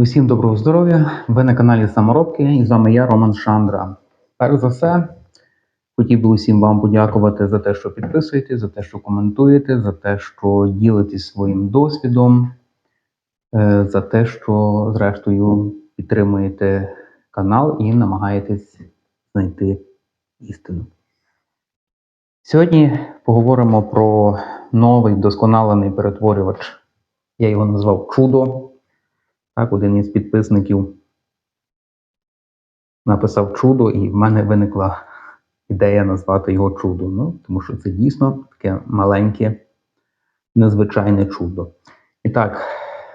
Усім доброго здоров'я! Ви на каналі Саморобки і з вами я, Роман Шандра. Перш за все, хотів би усім вам подякувати за те, що підписуєте, за те, що коментуєте, за те, що ділитесь своїм досвідом, е, за те, що, зрештою, підтримуєте канал і намагаєтесь знайти істину. Сьогодні поговоримо про новий вдосконалений перетворювач. Я його назвав Чудо. Так, один із підписників написав чудо, і в мене виникла ідея назвати його чудо. Ну, тому що це дійсно таке маленьке, незвичайне чудо. І так,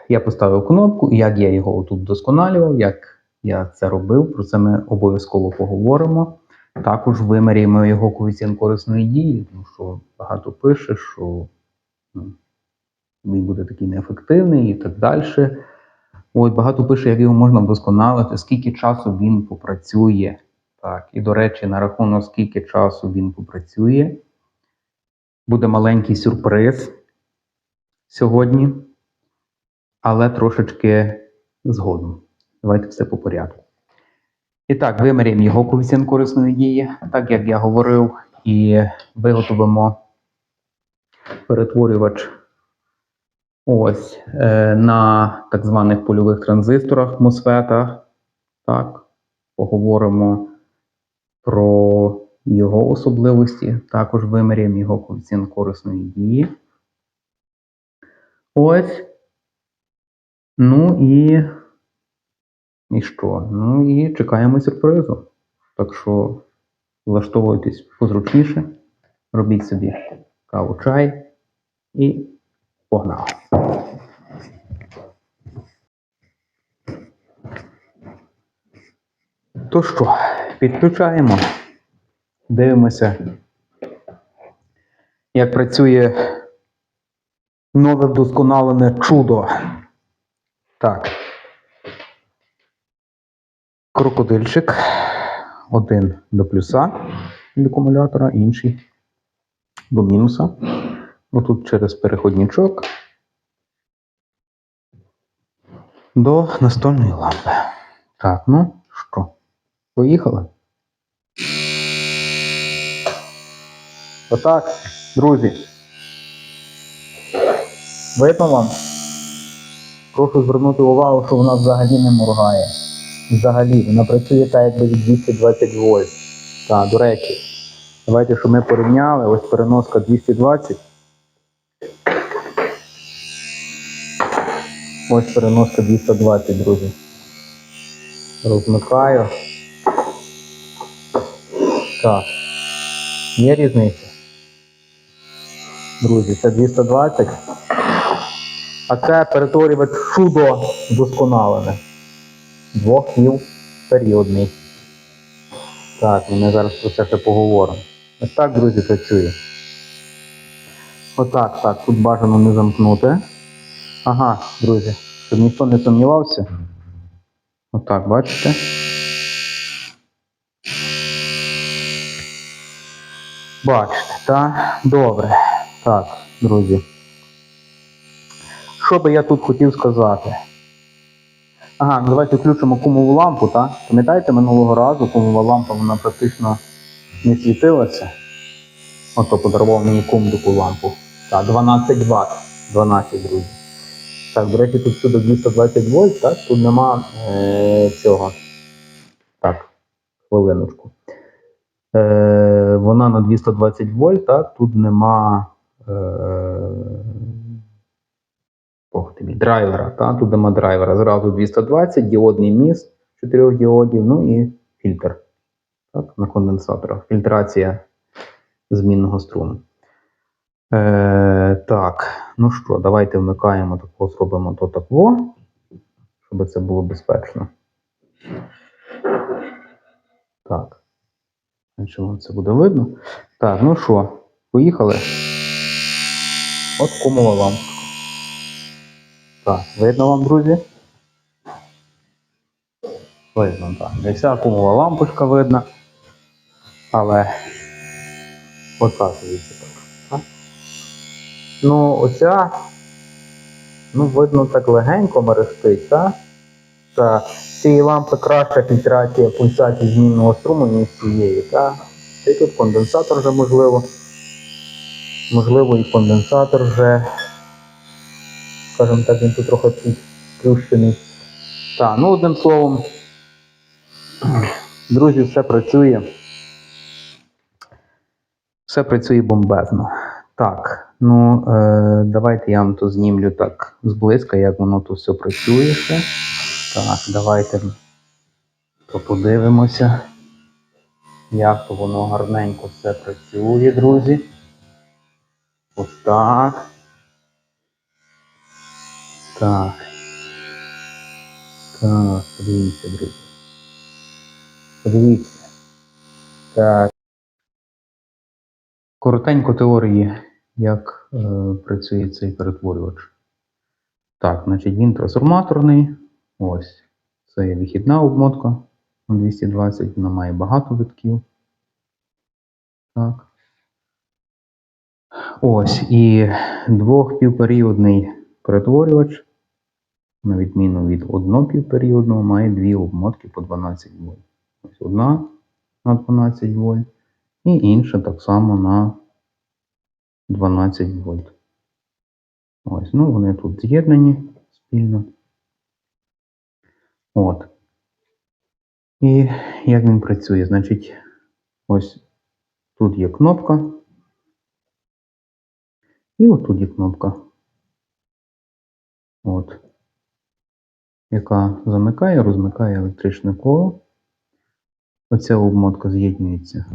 я поставив кнопку, і як я його тут вдосконалював, як я це робив, про це ми обов'язково поговоримо. Також виміряємо його коефіцієнт корисної дії, тому що багато пише, що ну, він буде такий неефективний і так далі. От багато пише, як його можна вдосконалити, скільки часу він попрацює. Так, і до речі, на рахунок скільки часу він попрацює, буде маленький сюрприз сьогодні, але трошечки згодом. Давайте все по порядку. І так, виміряємо його коефіцієнт корисної дії, так як я говорив, і виготовимо перетворювач Ось е, на так званих польових транзисторах MOSFET. Так, поговоримо про його особливості. Також виміряємо його коефіцієнт корисної дії. Ось. Ну і. І що? Ну і чекаємо сюрпризу. Так що влаштовуйтесь позручніше, робіть собі каву чай і погнали. То що, підключаємо, дивимося, як працює нове вдосконалене чудо. Так. Крокодильчик. Один до плюса від акумулятора, інший до мінуса. Отут через переходничок до настольної лампи. Так, ну що, поїхали? Отак, друзі. Видно вам? Прошу звернути увагу, що вона взагалі не моргає. Взагалі, вона працює так, якби від 220 вольт. Так, до речі, давайте, щоб ми порівняли, ось переноска 220. Ось переноска 220, друзі. Розмикаю. Так. Є різниця. Друзі, це 220. А це перетворювач чудо вдосконалене. Двох кіл періодний. Так, ми зараз про це ще поговоримо. Ось так, друзі, працює. Отак, так, тут бажано не замкнути. Ага, друзі, щоб ніхто не сумнівався. Отак, бачите? Бачите, так? Добре. Так, друзі. Що би я тут хотів сказати? Ага, ну давайте включимо кумову лампу, так? Пам'ятаєте, минулого разу кумова лампа вона практично не світилася. Ото подарував мені кум таку лампу. Так, 12 Вт. 12, друзі. Так, до речі, тут всюди 220 вольт, так? Тут нема е, цього. Так, хвилиночку. Е, вона на 220 вольт, так? Тут нема. Е, Ох ти драйвера, так? Тут нема драйвера. Зразу 220, діодний міст 4 діодів, ну і фільтр. Так, на конденсаторах. Фільтрація змінного струму. Е, так, ну що, давайте вмикаємо тако, зробимо то тако, щоб це було безпечно. Так. Вам це буде видно? Так, ну що, поїхали. От кумова лампа. Так, видно вам, друзі? Видно, так. Вся кумова лампочка видна. Але отак дивіться. Ну, оця, ну, видно, так легенько мерехтить, так? Так, цієї лампи краща фільтрація пульсації змінного струму, ніж цієї. Так? І тут конденсатор вже можливо. Можливо, і конденсатор вже, скажімо так, він тут трохи підплющений. Так, ну одним словом, друзі, все працює. Все працює бомбезно. Так, ну е, давайте я вам то знімлю так зблизька, як воно тут все працює. Так, давайте то подивимося, як то воно гарненько все працює, друзі. Ось так. Так. Так, подивіться, друзі. Подивіться. Так. Коротенько теорії, як е, працює цей перетворювач. Так, значить він трансформаторний. Ось. Це вихідна обмотка на 220, вона має багато витків. Так. Ось. І двохпівперіодний перетворювач, на відміну від однопівперіодного, має дві обмотки по 12 вольт. Ось одна на 12 вольт і інша так само на 12 вольт. Ось, ну вони тут з'єднані спільно. От. І як він працює? Значить, ось тут є кнопка. І отут є кнопка. От. Яка замикає, розмикає електричне коло. Оця обмотка з'єднується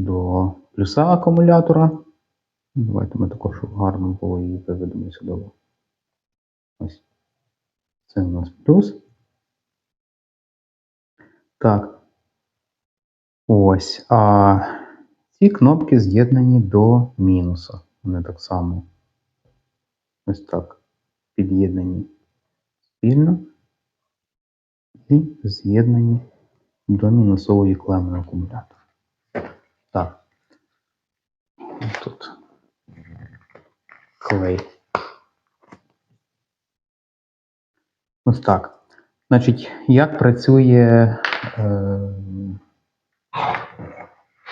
до плюса акумулятора. Давайте ми також гарно було її виведемо сюди. Ось. Це у нас плюс. Так. Ось. А ці кнопки з'єднані до мінуса. Вони так само. Ось так. Під'єднані спільно і з'єднані до мінусової клеми акумулятора. Так. Тут клей. Ось так. Значить, як працює, е,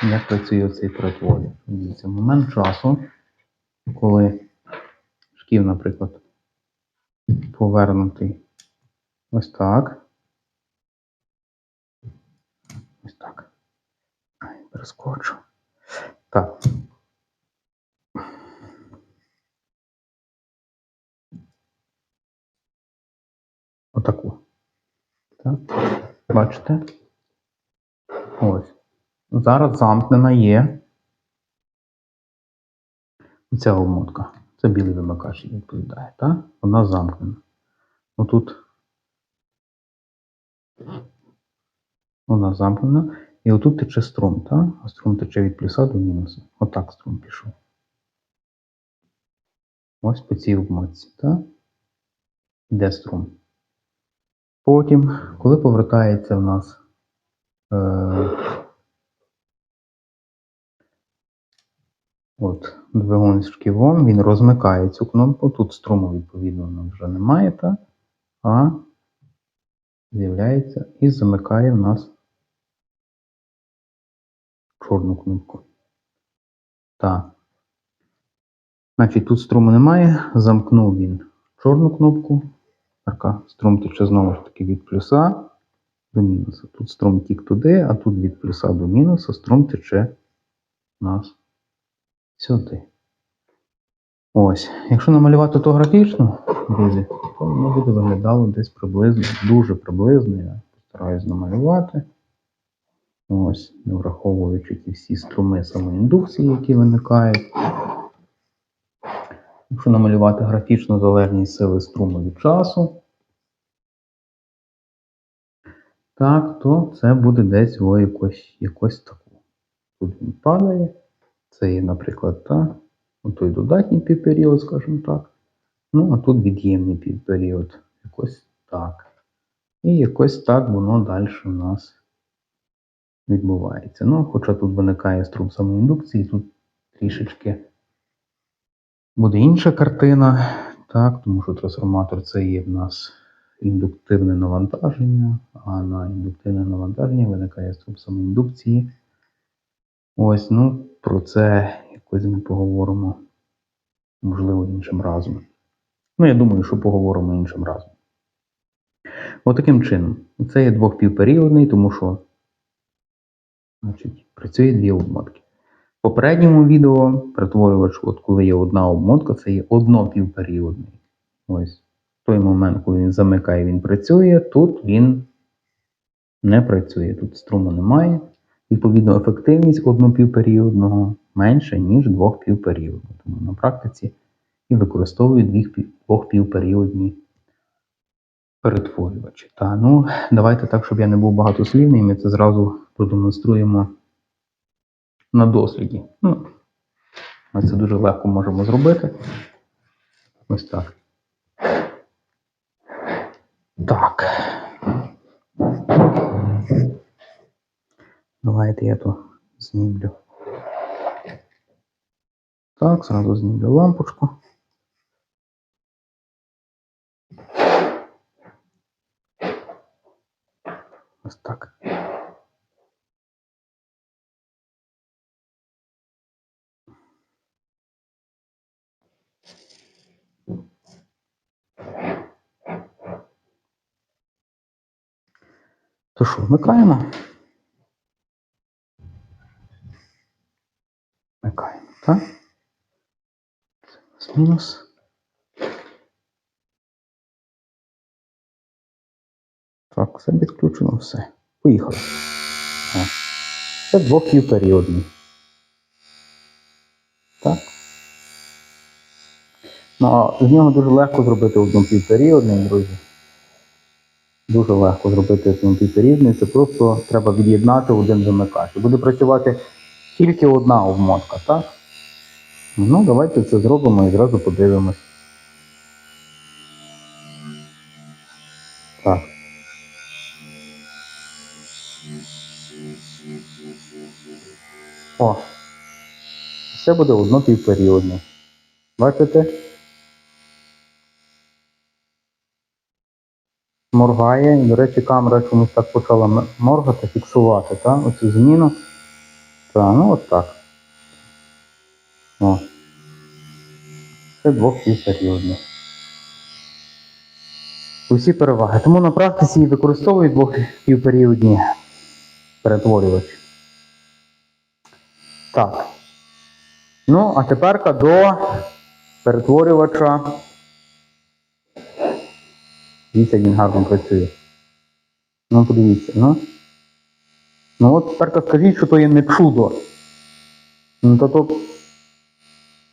як працює цей перетворювач? Дивіться, момент часу, коли шків, наприклад, повернутий ось так. Ось так. Ай, перескочу. Так. Отаку. Так. Бачите? Ось. Зараз замкнена є. Ця обмотка. Це білий вимикач відповідає, так? Вона замкнена. Отут. Вона замкнена. І отут тече струм, так? А струм тече від плюса до мінуса. Отак струм пішов. Ось по цій обмотці, так? Іде струм. Потім, коли повертається в нас е, от, двигун з шківом, він розмикає цю кнопку. Тут струму, відповідно, вже немає, так? а з'являється і замикає в нас чорну кнопку. Так. Значить, тут струму немає, замкнув він чорну кнопку. Така струм тече знову ж таки від плюса до мінуса. Тут струм тік туди, а тут від плюса до мінуса струм тече у нас сюди. Ось. Якщо намалювати то графічно, друзі, то воно буде виглядало десь приблизно, дуже приблизно. Я постараюсь намалювати. Ось, не враховуючи ті всі струми самоіндукції, які виникають. Якщо намалювати графічну залежність сили струму від часу, так, то це буде десь о якось, якось таку. Тут він падає. Це є, наприклад, та, той додатній півперіод, скажімо так. Ну, а тут від'ємний півперіод. Якось так. І якось так воно далі у нас відбувається. Ну, хоча тут виникає струм самоіндукції, тут трішечки буде інша картина, так, тому що трансформатор це є в нас індуктивне навантаження, а на індуктивне навантаження виникає стовп самоіндукції. Ось, ну, про це якось ми поговоримо, можливо, іншим разом. Ну, я думаю, що поговоримо іншим разом. Отаким чином. Це є двохпівперіодний, тому що значить, працює дві обмотки. В попередньому відео перетворювач, от коли є одна обмотка, це є однопівперіодний. Ось. Той момент, коли він замикає, він працює, тут він не працює. Тут струму немає. Відповідно, ефективність однопівперіодного менша, ніж двохпівперіодного. Тому на практиці і використовують дві пів- перетворювачі. Та, ну, давайте так, щоб я не був багатослівний, ми це зразу продемонструємо на досліді. Ну, ми це дуже легко можемо зробити. Ось так. Так. Давайте я то знімлю. Так, зразу знімлю лампочку. Ось так. То що, вмикаємо? Вмикаємо, так? Це мінус. Так, все підключено, все. Поїхали. О. Це двохпівперіодний. Так. Ну, з нього дуже легко зробити однопівперіодний, друзі. Дуже легко зробити однопівперіодний. Це просто треба від'єднати один замикач. Буде працювати тільки одна обмотка, так? Ну, давайте це зробимо і зразу подивимось. Так. О. Це буде однопівперіодне. Бачите? Моргає. І, до речі, камера чомусь так почала моргати, фіксувати, так? Оцю зміну. Так, ну от так. О. Це двохпівперіодне. Усі переваги. Тому на практиці і використовують двохпівперіодні перетворювачі. Так. Ну, а тепер до перетворювача. Дивіться, як він гарно працює. Ну, подивіться, ну. Ну от тепер скажіть, що то є не чудо. Ну, то то,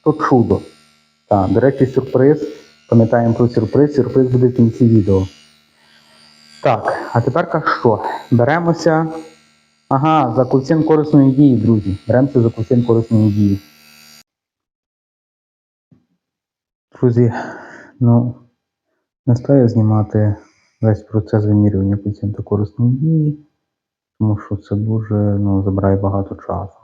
то чудо. Так, до речі, сюрприз. Пам'ятаємо про сюрприз. Сюрприз буде в кінці відео. Так, а тепер що? Беремося. Ага, за коефіцієнт корисної дії, друзі. Беремося за коефіцієнт корисної дії. Друзі, ну, не стаю знімати весь процес вимірювання коефіцієнта корисної дії, тому що це дуже ну, забирає багато часу.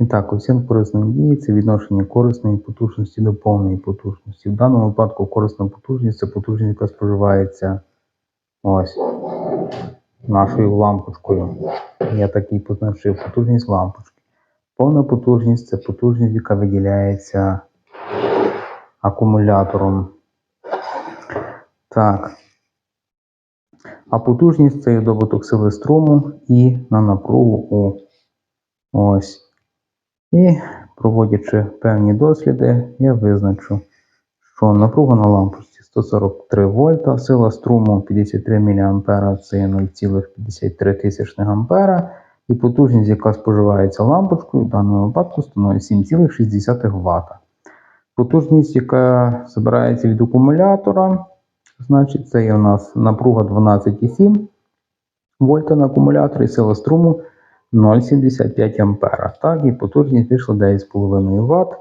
І так, коефіцієнт корисної дії це відношення корисної потужності до повної потужності. В даному випадку корисна потужність це потужність, яка споживається ось нашою лампочкою. Я так і позначив потужність лампочки. Повна потужність це потужність, яка виділяється акумулятором. Так. А потужність це добуток сили струму і на напругу у ось. І проводячи певні досліди, я визначу, що напруга на лампочці 143 вольта, сила струму 53 мА це 0,53 тисячних ампера, і потужність, яка споживається лампочкою, в даному випадку становить 7,6 Вт. Потужність, яка збирається від акумулятора, значить, це є у нас напруга 12,7 вольта на акумуляторі, і сила струму 0,75 ампера. Так, і потужність вийшла 9,5 Вт.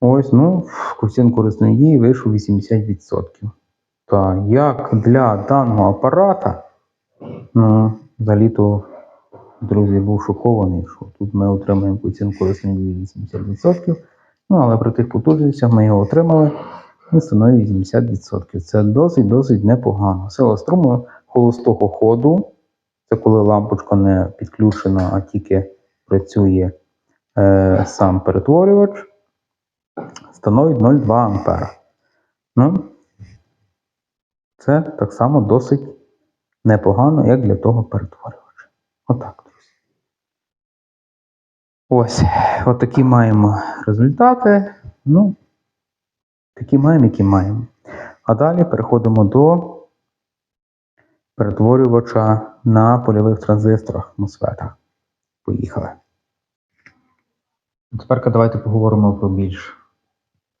Ось, ну, коефіцієнт корисної дії вийшов 80%. Так, як для даного апарата, ну, взагалі-то, друзі, був шокований, що тут ми отримаємо коефіцієнт корисної дії 80%. Ну, але при тих потужностях ми його отримали. Він становить 80%. Це досить-досить непогано. Сила струму холостого ходу. Це коли лампочка не підключена, а тільки працює е, сам перетворювач. Становить 0,2 ампера. Ну, це так само досить непогано, як для того перетворювача. Отак, друзі. Ось, от такі маємо результати. Ну, такі маємо, які маємо. А далі переходимо до перетворювача на польових транзисторах MOSFET. Поїхали. Тепер давайте поговоримо про більш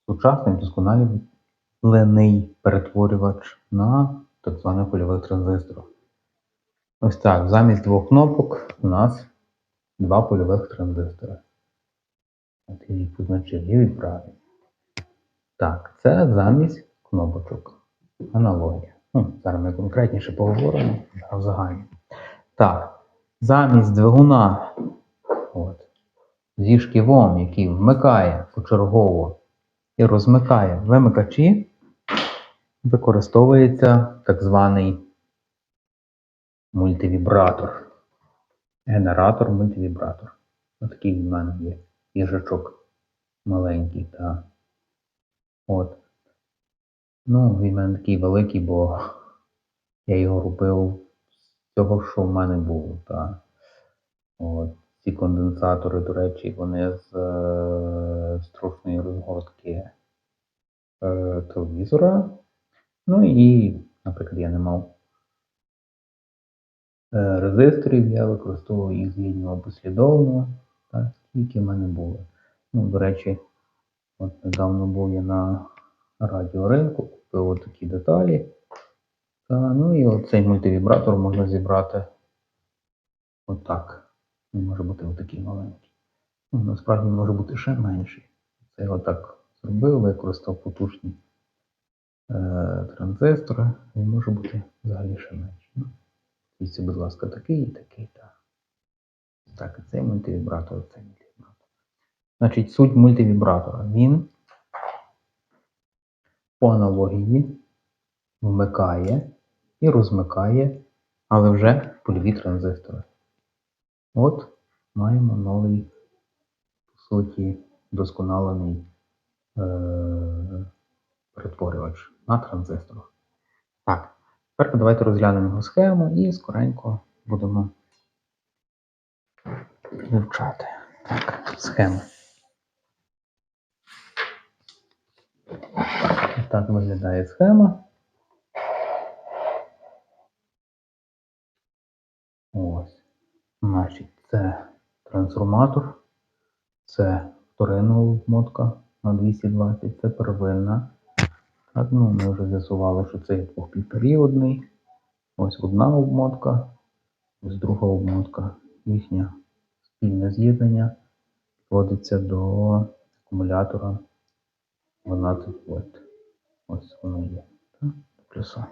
сучасний, досконалений перетворювач на так званих польових транзисторах. Ось так, замість двох кнопок у нас два польових транзистори. От я їх позначив лівий правий. Так, це замість кнопочок. Аналогія. Ну, зараз ми конкретніше поговоримо, а в загальні. Так, замість двигуна от, зі шківом, який вмикає почергово і розмикає вимикачі, використовується так званий мультивібратор. Генератор мультивібратор. Ось такий в мене є їжачок маленький. Та. От. Ну, він в мене такий великий, бо я його робив з того, що в мене було. Та. От. Ці конденсатори, до речі, вони з е, струшної розгортки е, телевізора. Ну і, наприклад, я не мав е, резисторів, я використовував їх з'єднував послідовно, так, які в мене були. Ну, до речі, от недавно був я на радіоринку, купив от такі деталі. Та, ну і оцей мультивібратор можна зібрати отак. Він може бути отакий маленький. Ну, насправді він може бути ще менший. Це я отак зробив, використав потужні е, транзистори. Він може бути взагалі ще менший. Ну, Дивіться, будь ласка, такий і такий. Так, і цей мультивібратор, цей мультивібратор. Значить, суть мультивібратора. Він по аналогії вмикає і розмикає, але вже польові транзистори. От маємо новий, по суті, досконалений е- перетворювач на транзисторах. Так, тепер давайте розглянемо його схему і скоренько будемо вивчати. Так, схема. Так виглядає схема. Ось. Значить, це трансформатор, це вторинна обмотка на 220, це первинна. Так, ну, ми вже з'ясували, що це є двохпівперіодний. Ось одна обмотка, ось друга обмотка. Їхнє спільне з'єднання вводиться до акумулятора 12 вольт. Ось воно є. Плюса.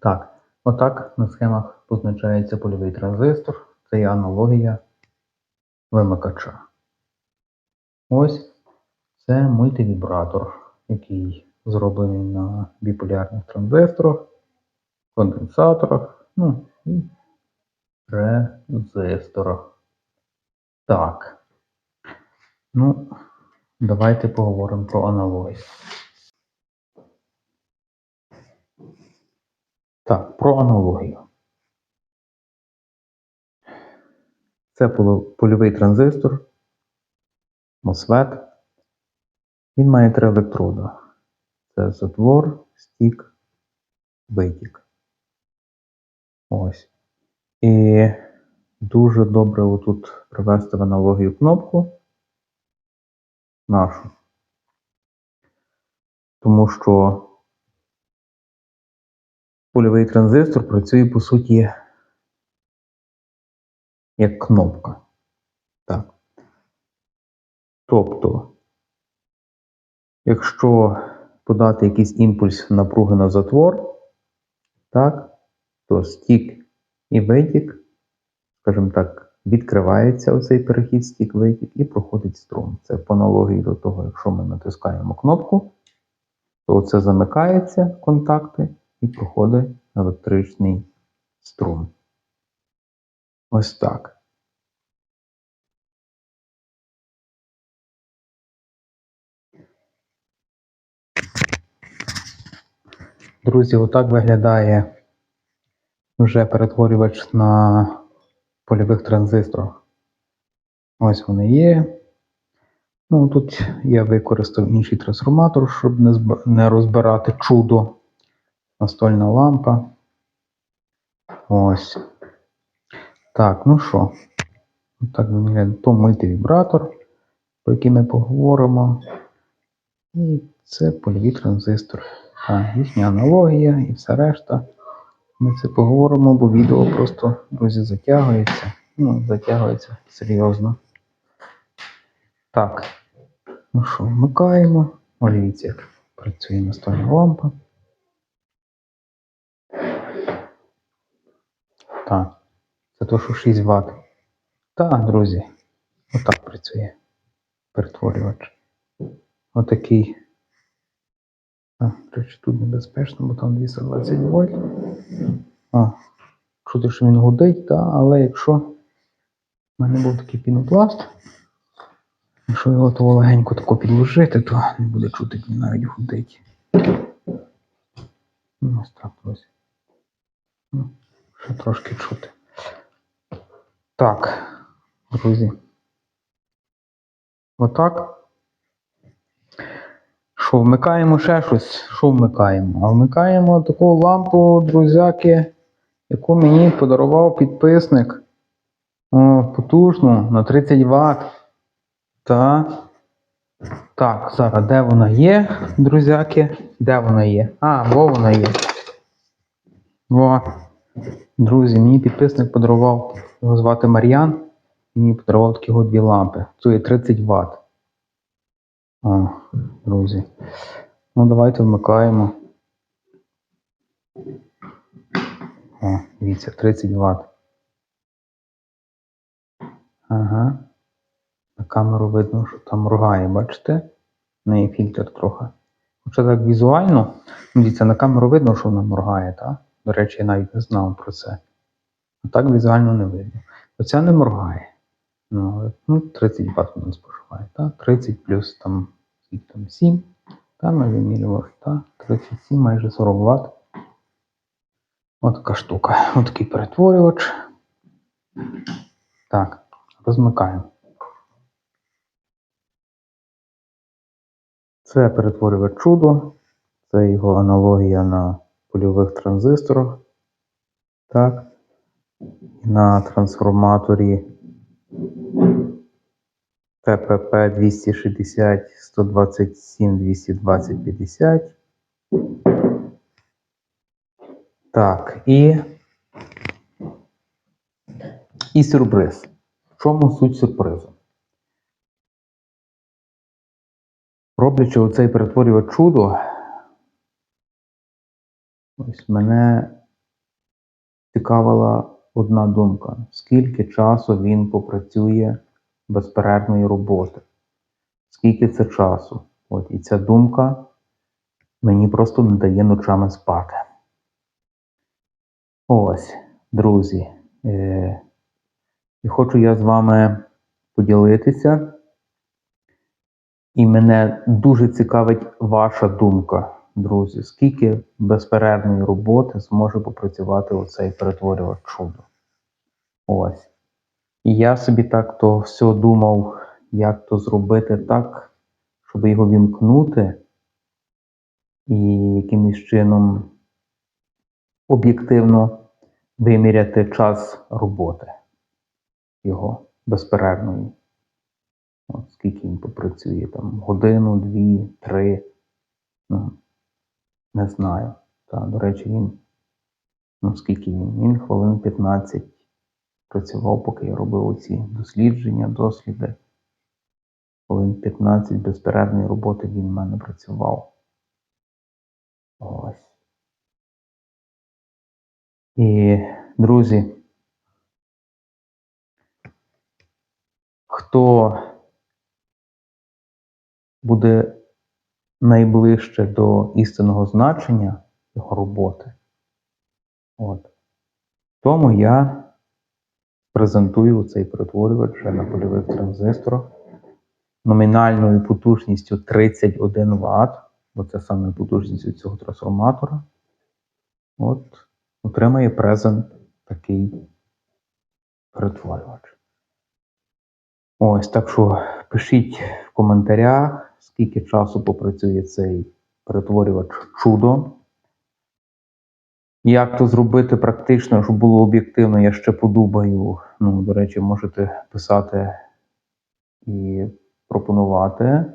Так, отак на схемах позначається польовий транзистор. Це є аналогія вимикача. Ось це мультивібратор, який зроблений на біполярних транзисторах, конденсаторах, ну і резисторах. Так. Ну, давайте поговоримо про аналогію. Так, про аналогію. Це польовий транзистор, MOSFET. Він має три електрода. Це затвор, стік, витік. Ось. І дуже добре отут привести в аналогію кнопку нашу. Тому що польовий транзистор працює по суті як кнопка. Так. Тобто, якщо подати якийсь імпульс напруги на затвор, так, то стік і витік, скажімо так, відкривається оцей перехід стік-витік і проходить струм. Це по аналогії до того, якщо ми натискаємо кнопку, то це замикається контакти і проходить електричний струм. Ось так. Друзі, отак виглядає вже перетворювач на польових транзисторах. Ось вони є. Ну, Тут я використав інший трансформатор, щоб не, не розбирати чудо. Настольна лампа. Ось. Так, ну що, так виглядає то мультивібратор, про який ми поговоримо. І це польові транзистори. Так, їхня аналогія і все решта. Ми це поговоримо, бо відео просто, друзі, затягується. Ну, затягується серйозно. Так. Ну що, вмикаємо. Ось дивіться, як працює настольна лампа. Так. Це то, що 6 Вт. Так, друзі. Отак працює перетворювач. Отакий. А, речі, тут небезпечно, бо там 220 вольт. О, чути, що він гудить, та, але якщо в мене був такий пінопласт, якщо його того легенько тако підложити, то не буде чути, він навіть гудить. Ну, ось так. Ну, ще трошки чути. Так, друзі. Отак. Що, вмикаємо ще щось? Що вмикаємо? А вмикаємо таку лампу, друзяки, яку мені подарував підписник. О, потужну на 30 Вт. Та. Так, зараз де вона є, друзяки? Де вона є? А, во вона є. Во. Друзі, мені підписник подарував, його звати Мар'ян. Мені подарував такі дві лампи. Це є 30 Вт. О, друзі. Ну, давайте вмикаємо. О, дивіться, 30 Вт. Ага. На камеру видно, що там моргає, бачите? Неї фільтр трохи. Хоча так візуально, дивіться, на камеру видно, що вона моргає, так? До речі, я навіть не знав про це. А так візуально не видно. Оця не моргає. Ну, але, ну 30 Вт вона споживає, так? 30 плюс там, там 7, та ми вимірювали, так? 37, майже 40 Вт. От така штука. Ось такий перетворювач. Так, розмикаємо. Це перетворювач чудо. Це його аналогія на польових транзисторах. Так. На трансформаторі ТПП 260 127 220 50. Так, і. І сюрприз. В чому суть сюрпризу? Роблячи оцей перетворювач чудо, ось мене цікавила одна думка: скільки часу він попрацює безперервної роботи? Скільки це часу? От і ця думка мені просто не дає ночами спати. Ось, друзі. Е- і хочу я з вами поділитися. І мене дуже цікавить ваша думка, друзі. Скільки безперервної роботи зможе попрацювати оцей перетворювач чудо? Ось. І я собі так то все думав, як то зробити так, щоб його вімкнути і якимось чином об'єктивно виміряти час роботи його безперервної. От скільки він попрацює, там годину, дві, три. Ну, не знаю. Та, до речі, він, ну скільки він? Він хвилин 15 працював, поки я робив оці дослідження, досліди. Хвилин 15 безперервної роботи він в мене працював. Ось. І, друзі, хто буде найближче до істинного значення його роботи, от, тому я презентую цей перетворювач на польових транзисторах номінальною потужністю 31 Вт, бо це саме потужність цього трансформатора. От, отримає презент такий перетворювач. Ось, так що пишіть в коментарях, скільки часу попрацює цей перетворювач чудо. Як то зробити практично, щоб було об'єктивно, я ще подумаю. Ну, до речі, можете писати і пропонувати,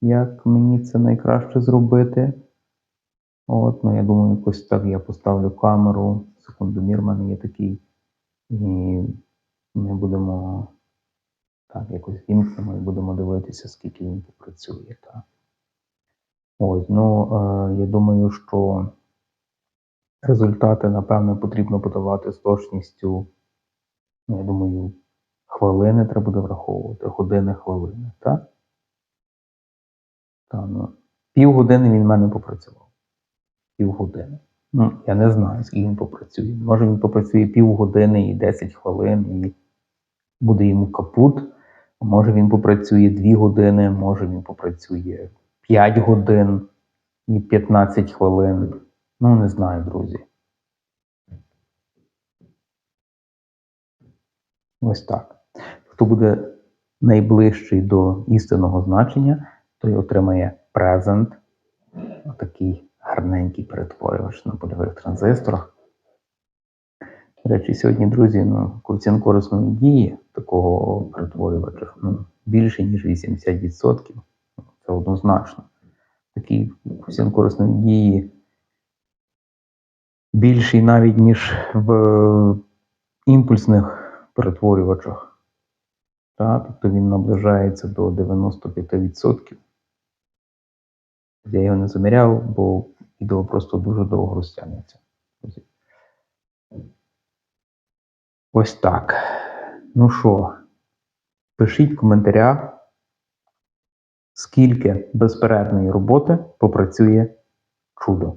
як мені це найкраще зробити. От, ну я думаю, якось так я поставлю камеру. Секундомір в мене є такий. І ми будемо так, якось вімкнемо і будемо дивитися, скільки він попрацює. Так. Ось, ну, е, я думаю, що результати, напевно, потрібно подавати з точністю, ну, я думаю, хвилини треба буде враховувати, години, хвилини, так? Та, ну, півгодини він в мене попрацював. Півгодини. Ну, я не знаю, скільки він попрацює. Може він попрацює півгодини і 10 хвилин, і буде йому капут. Може він попрацює 2 години, може він попрацює 5 годин і 15 хвилин. Ну, не знаю, друзі. Ось так. Хто буде найближчий до істинного значення, той отримає презент. Отакий гарненький перетворювач на польових транзисторах. Речі, сьогодні, друзі, ну, коефіцієнт корисної дії такого перетворювача ну, більше, ніж 80%. Це однозначно. Такий коефіцієнт корисної дії більший навіть, ніж в імпульсних перетворювачах. Так, тобто він наближається до 95%. Я його не заміряв, бо відео просто дуже довго розтягнеться. Друзі. Ось так. Ну що, пишіть в коментарях, скільки безперервної роботи попрацює чудо.